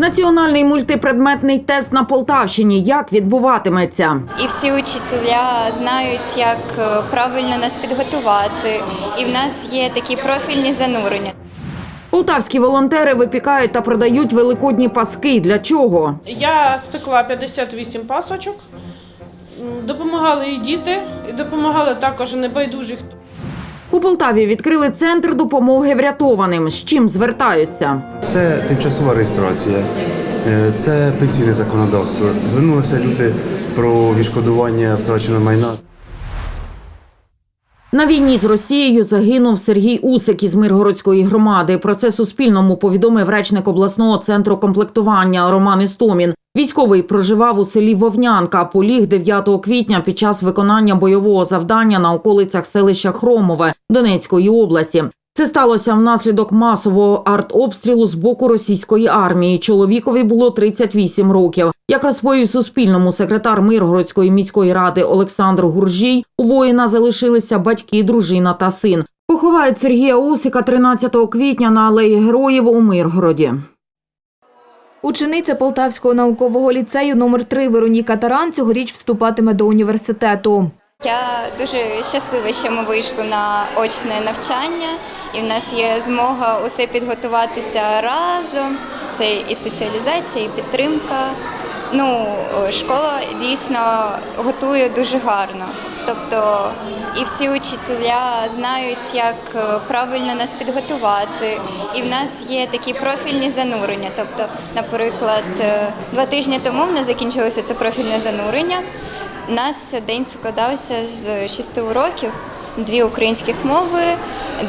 Національний мультипредметний тест на Полтавщині. Як відбуватиметься? І всі учителя знають, як е, правильно нас підготувати. І в нас є такі профільні занурення. Полтавські волонтери випікають та продають великодні паски. Для чого? Я спекла 58 пасочок. Допомагали і діти, і допомагали також небайдужі. хто У Полтаві відкрили центр допомоги врятованим. З чим звертаються? Це тимчасова реєстрація, е, це пенсійне законодавство. Звернулися люди про відшкодування втраченого майна. На війні з Росією загинув Сергій Усик із Миргородської громади. Про це Суспільному повідомив речник обласного центру комплектування Роман Істомін. Військовий проживав у селі Вовнянка. Поліг 9 квітня під час виконання бойового завдання на околицях селища Хромове Донецької області. Це сталося внаслідок масового артобстрілу з боку російської армії. Чоловікові було 38 років. Як розповів Суспільному секретар Миргородської міської ради Олександр Гуржій, у воїна залишилися батьки, дружина та син. Поховають Сергія Усика 13 квітня на алеї героїв у Миргороді. Учениця Полтавського наукового ліцею номер 3 Вероніка Таран цьогоріч вступатиме до університету. Я дуже щаслива, що ми вийшли на очне навчання, і в нас є змога усе підготуватися разом. Це і соціалізація, і підтримка. Ну, школа дійсно готує дуже гарно. Тобто і всі учителя знають, як е, правильно нас підготувати. І в нас є такі профільні занурення. Тобто, наприклад, е, два тижні тому в нас закінчилося це профільне занурення. У нас день складався з шести уроків, дві українських мови,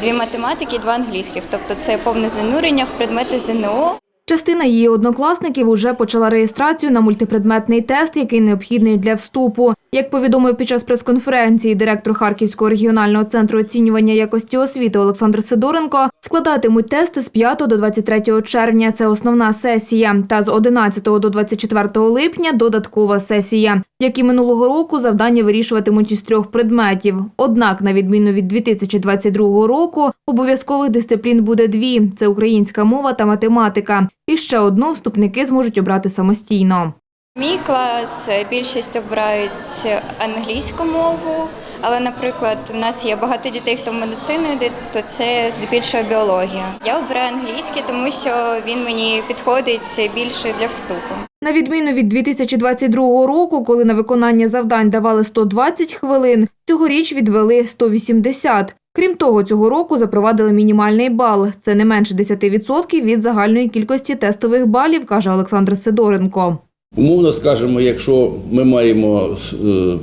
дві математики, два англійських. Тобто це повне занурення в предмети ЗНО. Частина її однокласників уже почала реєстрацію на мультипредметний тест, який необхідний для вступу. Як повідомив під час прес-конференції директор Харківського регіонального центру оцінювання якості освіти Олександр Сидоренко, складатимуть тести з 5 до 23 червня. Це основна сесія. Та з 11 до 24 липня додаткова сесія. Як і минулого року, завдання вирішуватимуть із трьох предметів. Однак, на відміну від 2022 року, обов'язкових дисциплін буде дві: це українська мова та математика. І ще одну вступники зможуть обрати самостійно. Мій клас е, більшість обирають англійську мову, але, наприклад, в нас є багато дітей, хто в медицину йде, то це здебільшого біологія. Я обираю англійський, тому що він мені підходить більше для вступу. На відміну від 2022 року, коли на виконання завдань давали 120 хвилин, цьогоріч відвели 180. Крім того, цього року запровадили мінімальний бал. Це не менше 10% від загальної кількості тестових балів, каже Олександр Сидоренко. Умовно скажемо, якщо ми маємо е,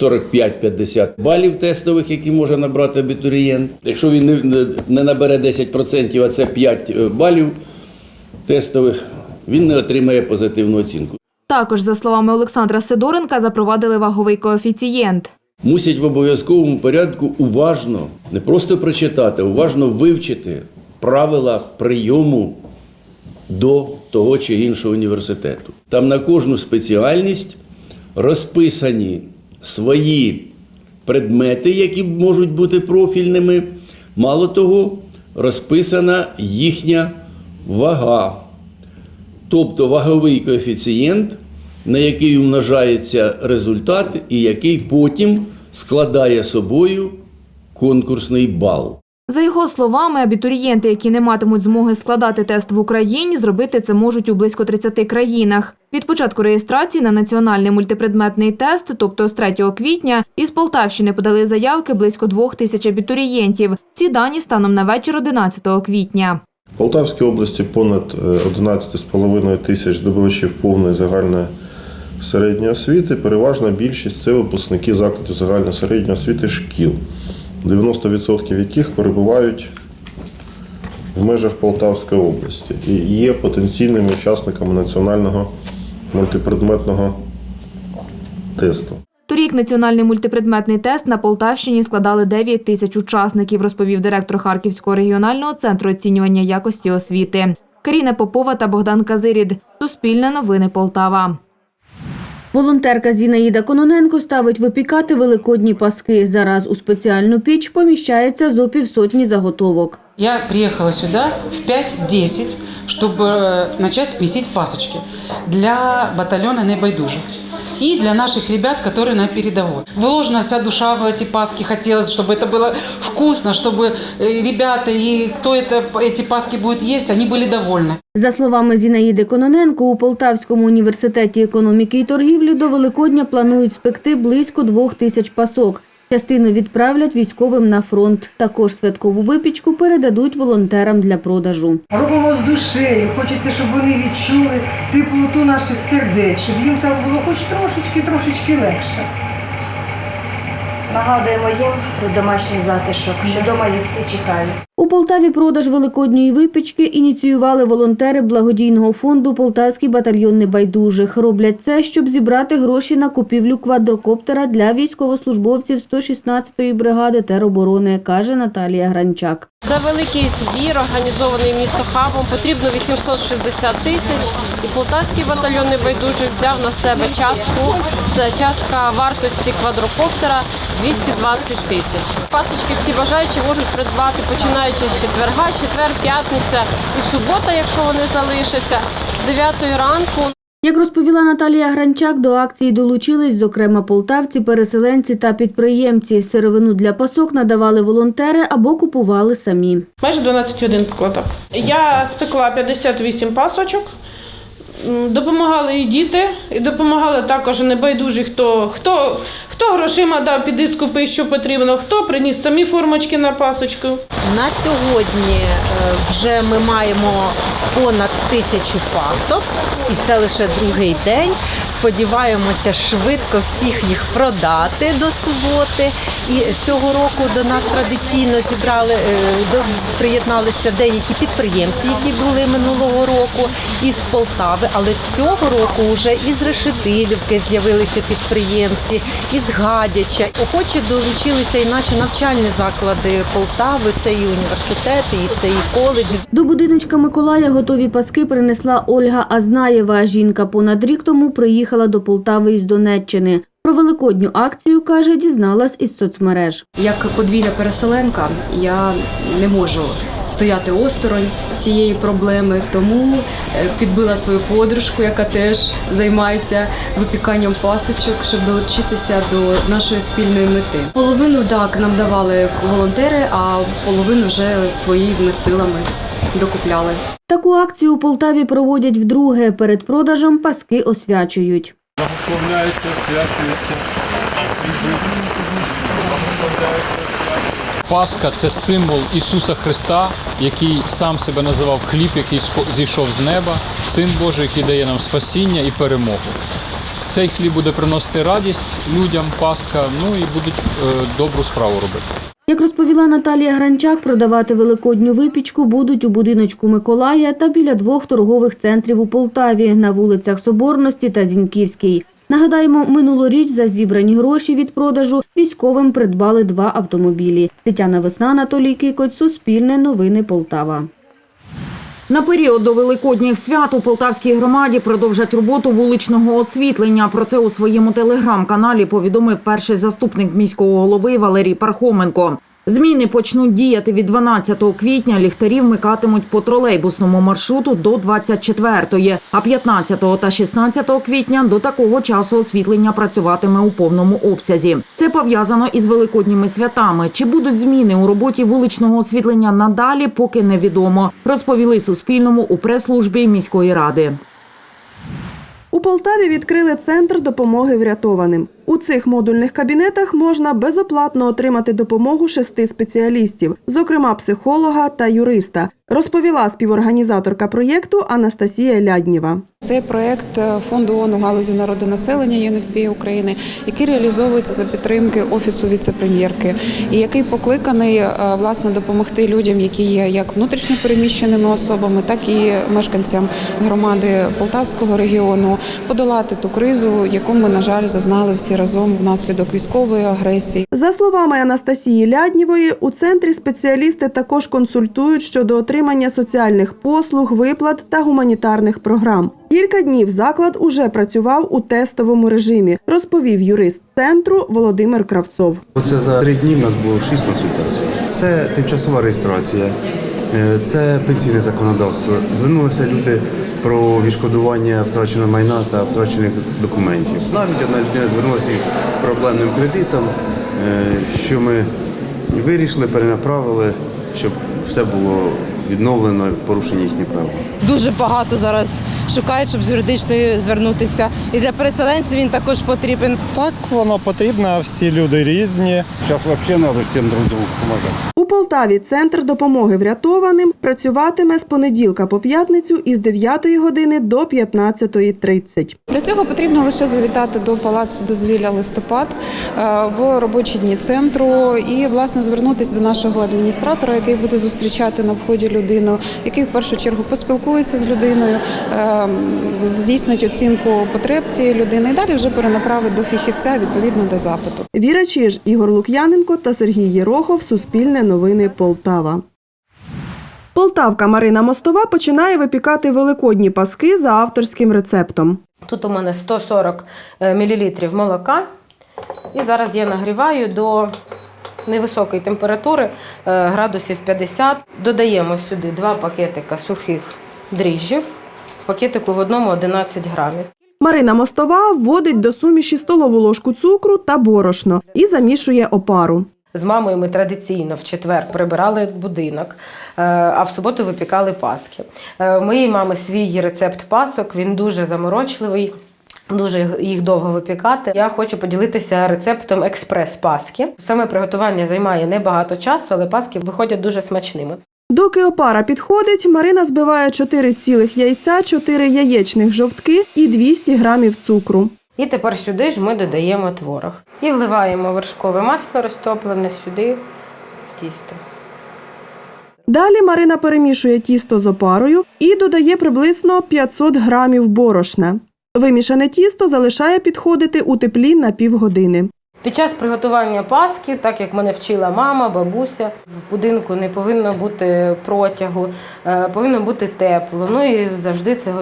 45-50 балів тестових, які може набрати абітурієнт. Якщо він не набере 10%, а це 5 е, балів тестових, він не отримає позитивну оцінку. Також, за словами Олександра Сидоренка, запровадили ваговий коефіцієнт. Мусять в обов'язковому порядку уважно, не просто прочитати, а уважно вивчити правила прийому до того чи іншого університету. Там на кожну спеціальність розписані свої предмети, які можуть бути профільними. Мало того, розписана їхня вага, тобто ваговий коефіцієнт, на який умножається результат і який потім складає собою конкурсний бал. За його словами, абітурієнти, які не матимуть змоги складати тест в Україні, зробити це можуть у близько 30 країнах. Від початку реєстрації на національний мультипредметний тест, тобто з 3 квітня, із Полтавщини подали заявки близько двох тисяч абітурієнтів. Ці дані станом на вечір 11 квітня. В Полтавській області понад е, 11,5 тисяч здобувачів повної загальної середньої освіти. Переважна більшість це випускники закладів загальної середньої освіти шкіл, 90% яких перебувають в межах Полтавської області і є потенційними учасниками національного мультипредметного тесту. Торік національний мультипредметний тест на Полтавщині складали 9 тисяч учасників, розповів директор Харківського регіонального центру оцінювання якості освіти. Каріна Попова та Богдан Казирід. Суспільне новини Полтава. Волонтерка Зінаїда Кононенко ставить випікати великодні паски. Зараз у спеціальну піч поміщається зо півсотні заготовок. Я приїхала сюди в 5-10, щоб почати місити пасочки для батальона Небайдужих и для наших ребят, которые на передовой. Вложена вся душа в эти паски. Хотелось, чтобы это было вкусно, чтобы э, ребята и кто это, эти паски будет есть, они были довольны. За словами Зінаїди Кононенко, у Полтавському університеті економіки і торгівлі до Великодня планують спекти близько двох тисяч пасок. Частину відправлять військовим на фронт. Також святкову випічку передадуть волонтерам для продажу. Робимо з душею. Хочеться, щоб вони відчули теплоту наших сердець, щоб їм там було хоч трошечки, трошечки легше. Нагадуємо їм про домашній затишок, що вдома їх всі чекають. У Полтаві продаж великодньої випічки ініціювали волонтери благодійного фонду Полтавський батальйон небайдужих. Роблять це, щоб зібрати гроші на купівлю квадрокоптера для військовослужбовців 116-ї бригади тероборони, каже Наталія Гранчак. Це великий збір, організований місто хабом. Потрібно 860 тисяч. І Полтавський батальйон небайдужих взяв на себе частку. Це частка вартості квадрокоптера 220 тисяч. Пасочки всі бажаючі можуть придбати, починаючи з четверга, четвер, п'ятниця і субота, якщо вони залишаться, з 9 ранку. Як розповіла Наталія Гранчак, до акції долучились, зокрема, полтавці, переселенці та підприємці. Сировину для пасок надавали волонтери або купували самі. Майже 12 годин покладав. Я спекла 58 пасочок. Допомагали і діти, і допомагали також небайдужі, хто, хто, хто грошима дав, піди скупи, що потрібно, хто приніс самі формочки на пасочку. На сьогодні е, вже ми маємо понад тисячу пасок, і це лише другий день. Сподіваємося швидко всіх їх продати до суботи. І цього року до нас традиційно зібрали е, приєдналися деякі підприємці, які були минулого року із Полтави. Але цього року вже із Решетилівки з'явилися підприємці, із Гадяча. Охочі долучилися і наші навчальні заклади Полтави. Це і університети, і це і коледж. До будиночка Миколая готові паски принесла Ольга Азнаєва. Жінка понад рік тому приїхала до Полтави із Донеччини. Про великодню акцію, каже, дізналась із соцмереж. Як подвійна переселенка я не можу стояти осторонь цієї проблеми, тому е, підбила свою подружку, яка теж займається випіканням пасочок, щоб долучитися до нашої спільної мети. Половину так нам давали волонтери, а половину вже своїми силами докупляли. Таку акцію у Полтаві проводять вдруге. Перед продажем паски освячують. Благословляється, свячується. Пасха це символ Ісуса Христа, який сам себе називав хліб, який зійшов з неба, син Божий, який дає нам спасіння і перемогу. Цей хліб буде приносити радість людям, Пасха, ну і будуть е, добру справу робити. Як розповіла Наталія Гранчак, продавати великодню випічку будуть у будиночку Миколая та біля двох торгових центрів у Полтаві на вулицях Соборності та Зіньківській. Нагадаємо, минулоріч за зібрані гроші від продажу військовим придбали два автомобілі. Тетяна Весна, Анатолій Кикоць, Суспільне новини Полтава. На період до великодніх свят у Полтавській громаді продовжать роботу вуличного освітлення. Про це у своєму телеграм-каналі повідомив перший заступник міського голови Валерій Пархоменко. Зміни почнуть діяти від 12 квітня. Ліхтарі вмикатимуть по тролейбусному маршруту до 24-ї, а 15 та 16 квітня до такого часу освітлення працюватиме у повному обсязі. Це пов'язано із великодніми святами. Чи будуть зміни у роботі вуличного освітлення надалі, поки невідомо. Розповіли Суспільному у прес-службі міської ради. У Полтаві відкрили центр допомоги врятованим. У цих модульних кабінетах можна безоплатно отримати допомогу шести спеціалістів, зокрема психолога та юриста, розповіла співорганізаторка проєкту Анастасія Ляднєва. Це проект фонду ООН у галузі народонаселення ЮНФП України, який реалізовується за підтримки офісу віце-прем'єрки, і який покликаний е, власне допомогти людям, які є як внутрішньо переміщеними особами, так і мешканцям громади Полтавського регіону, подолати ту кризу, яку ми на жаль зазнали всі всі разом внаслідок військової агресії. За словами Анастасії Ляднєвої, у центрі спеціалісти також консультують щодо отримання соціальних послуг, виплат та гуманітарних програм. Кілька днів заклад уже працював у тестовому режимі, розповів юрист центру Володимир Кравцов. Оце за три дні в нас було шість консультацій. Це тимчасова реєстрація, це пенсійне законодавство. Звернулися люди про відшкодування втраченого майна та втрачених документів. Навіть одна людина звернулася із проблемним кредитом, е, що ми вирішили, перенаправили, щоб все було відновлено, порушені їхні права. Дуже багато зараз шукають, щоб з юридичною звернутися. І для переселенців він також потрібен. Так воно потрібно, всі люди різні. Зараз взагалі треба всім друг другу допомагати. У Полтаві центр допомоги врятованим працюватиме з понеділка по п'ятницю із 9 години до 15.30. Для цього потрібно лише завітати до палацу дозвілля листопад е, в робочі дні центру і власне звернутися до нашого адміністратора, який буде зустрічати на вході людину, який в першу чергу поспілкується з людиною, е, здійснить оцінку потреб цієї людини і далі вже перенаправить до фахівця відповідно до запиту. Віра Чиж, Ігор Лук'яненко та Сергій Єрохов. Суспільне новини Полтава. Полтавка Марина Мостова починає випікати великодні паски за авторським рецептом. Тут у мене 140 мл молока. І зараз я нагріваю до невисокої температури е, градусів 50. Додаємо сюди два пакетика сухих дріжджів. В пакетику в одному 11 грамів. Марина Мостова вводить до суміші столову ложку цукру та борошно і замішує опару. З мамою ми традиційно в четвер прибирали будинок, е, а в суботу випікали паски. Е, У моєї мами свій рецепт пасок, він дуже заморочливий. Дуже їх довго випікати. Я хочу поділитися рецептом експрес-паски. Саме приготування займає небагато часу, але паски виходять дуже смачними. Доки опара підходить, Марина збиває 4 цілих яйця, 4 яєчних жовтки і 200 грамів цукру. І тепер сюди ж ми додаємо творог. І вливаємо вершкове масло розтоплене сюди в тісто. Далі Марина перемішує тісто з опарою і додає приблизно 500 грамів борошна. Вимішане тісто залишає підходити у теплі на півгодини. Під час приготування паски, так як мене вчила мама, бабуся, в будинку не повинно бути протягу, е, повинно бути тепло. Ну і завжди це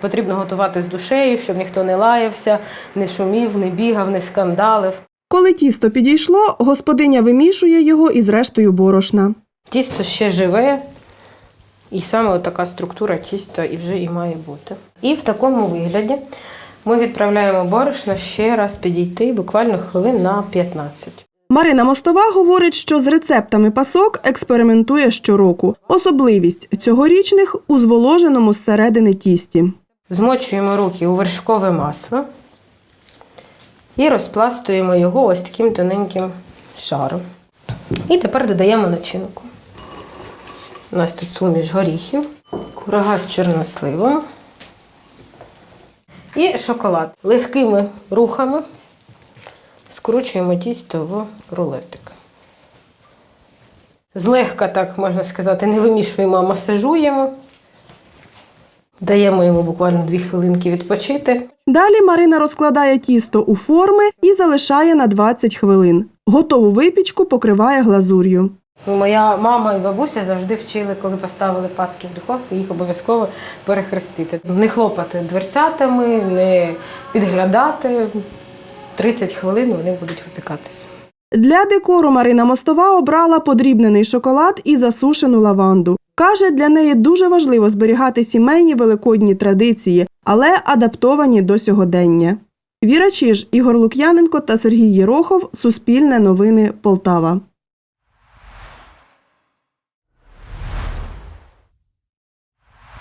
потрібно готувати з душею, щоб ніхто не лаявся, не шумів, не бігав, не скандалив. Коли тісто підійшло, господиня вимішує його із рештою борошна. Тісто ще живе, і саме така структура тіста і вже і має бути. І в такому вигляді ми відправляємо борошно ще раз підійти буквально хвилин на 15. Марина Мостова говорить, що з рецептами пасок експериментує щороку. Особливість цьогорічних у зволоженому зсередини тісті. Змочуємо руки у вершкове масло і розпластуємо його ось таким тоненьким шаром. І тепер додаємо начинку. У нас тут суміш горіхів, курага з чорносливом і шоколад. Легкими рухами скручуємо тісто в рулетик. Злегка, так можна сказати, не вимішуємо, а масажуємо. Даємо йому буквально 2 хвилинки відпочити. Далі Марина розкладає тісто у форми і залишає на 20 хвилин. Готову випічку покриває глазур'ю. Моя мама і бабуся завжди вчили, коли поставили паски в духовку, їх обов'язково перехрестити. Не хлопати дверцятами, не підглядати. 30 хвилин вони будуть випікатися. Для декору Марина Мостова обрала подрібнений шоколад і засушену лаванду. Каже, для неї дуже важливо зберігати сімейні великодні традиції, але адаптовані до сьогодення. Віра Чиж, Ігор Лук'яненко та Сергій Єрохов. Суспільне новини Полтава.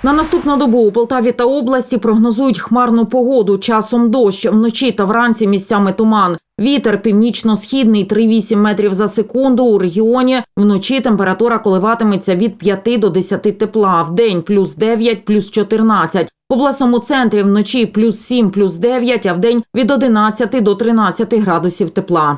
На наступну добу у Полтаві та області прогнозують хмарну погоду. Часом дощ вночі та вранці місцями туман. Вітер північно-східний 3,8 метрів за секунду. У регіоні вночі температура коливатиметься від 5 до 10 тепла. В день плюс 9, плюс 14. В обласному центрі вночі плюс 7, плюс 9, а в день від 11 до 13 градусів тепла.